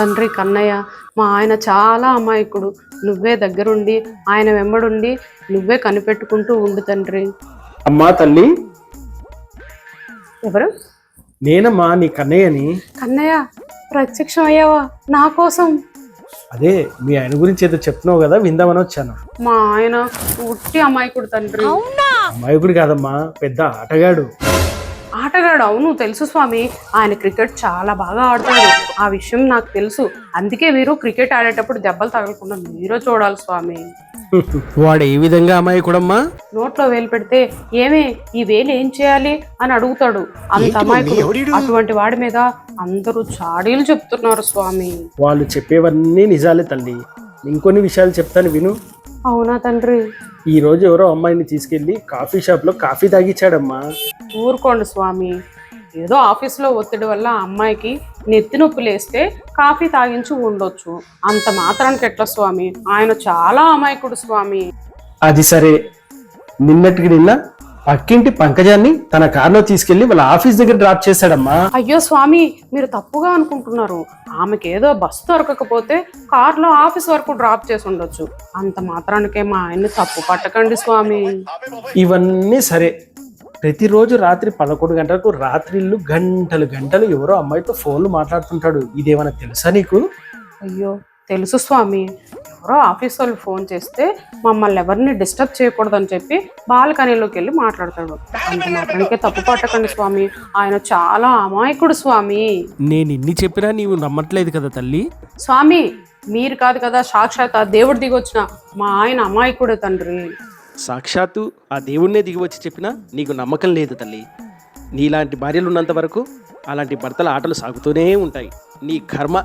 తండ్రి కన్నయ్య మా ఆయన చాలా అమాయకుడు. నువ్వే దగ్గరుండి ఆయన వెంబడుండి నువ్వే కనిపెట్టుకుంటూ ఉండు తండ్రి. అమ్మా తల్లి. ఎవరు? నేనమ్మా నీ కన్నయ్యని. కన్నయ్య ప్రత్యక్షం అయ్యావా? నా కోసం. అదే మీ ఆయన గురించి ఏదో చెప్తున్నావు కదా విందామని వచ్చాను. మా ఆయన ఉట్టి అమాయకుడు తండ్రి. అమాయకుడు కాదమ్మా పెద్ద ఆటగాడు. ఆటగాడు. అవును తెలుసు స్వామి. ఆయన క్రికెట్ చాలా బాగా ఆడతాడు. ఆ విషయం నాకు తెలుసు. అందుకే మీరు క్రికెట్ ఆడేటప్పుడు దెబ్బలు తగలకుండా మీరు చూడాలి స్వామి. వాడు ఏ విధంగా అమాయకుడమ్మా? నోట్లో వేలు పెడితే ఏమే ఈ వేలు ఏం చేయాలి? అని అడుగుతాడు. అంత అమాయకుడు. అటువంటి వాడి మీద అందరూ చాడీలు చెప్తున్నారు స్వామి. వాళ్ళు చెప్పేవన్నీ నిజాలే తల్లి. ఇంకొన్ని విషయాలు చెప్తాను విను. అవునా తండ్రి? ఈ రోజు ఎవరో అమ్మాయిని తీసుకెళ్ళి కాఫీ షాప్లో కాఫీ తాగిచ్చాడమ్మా. ఊరుకోండి స్వామి. ఏదో ఆఫీస్లో ఒత్తిడి వల్ల ఆ అమ్మాయికి నెత్తి నొప్పి లేస్తే కాఫీ తాగించి ఉండొచ్చు. అంత మాత్రానికి ఎట్లా స్వామి? ఆయన చాలా అమాయకుడు స్వామి. అది సరే. నిన్నటికి నిన్న పక్కింటి పంకజాన్ని తన కారులో తీసుకెళ్ళి వాళ్ళ ఆఫీస్ దగ్గర డ్రాప్ చేశాడమ్మా. అయ్యో స్వామి మీరు తప్పుగా అనుకుంటున్నారు. ఆమెకి ఏదో బస్సు దొరకకపోతే కార్లో ఆఫీస్ వరకు డ్రాప్ చేసి ఉండొచ్చు. అంత మాత్రానికే మా ఆయన్ని తప్పు పట్టకండి స్వామి. ఇవన్నీ సరే. ప్రతిరోజు రాత్రి పదకొండు గంటలకు రాత్రిళ్ళు గంటలు గంటలు ఎవరో అమ్మాయితో ఫోన్లు మాట్లాడుతుంటాడు. ఇదేమైనా తెలుసా నీకు? అయ్యో తెలుసు స్వామి. ఎవరో ఆఫీస్ వాళ్ళు ఫోన్ చేస్తే మమ్మల్ని ఎవరిని డిస్టర్బ్ చేయకూడదని చెప్పి బాల్కనీలోకి వెళ్ళి మాట్లాడతాడు. అంత మాత్రానికే తప్పు పట్టకండి స్వామి. ఆయన చాలా అమాయకుడు స్వామి. నేను ఇన్ని చెప్పినా నీవు నమ్మట్లేదు కదా తల్లి? స్వామి మీరు కాదు కదా సాక్షాత్ ఆ దేవుడు దిగొచ్చిన మా ఆయన అమాయకుడు తండ్రి. సాక్షాత్తు ఆ దేవుణ్ణే దిగి వచ్చి చెప్పినా నీకు నమ్మకం లేదు తల్లి. నీలాంటి భార్యలు ఉన్నంత వరకు అలాంటి భర్తల ఆటలు సాగుతూనే ఉంటాయి. నీ కర్మ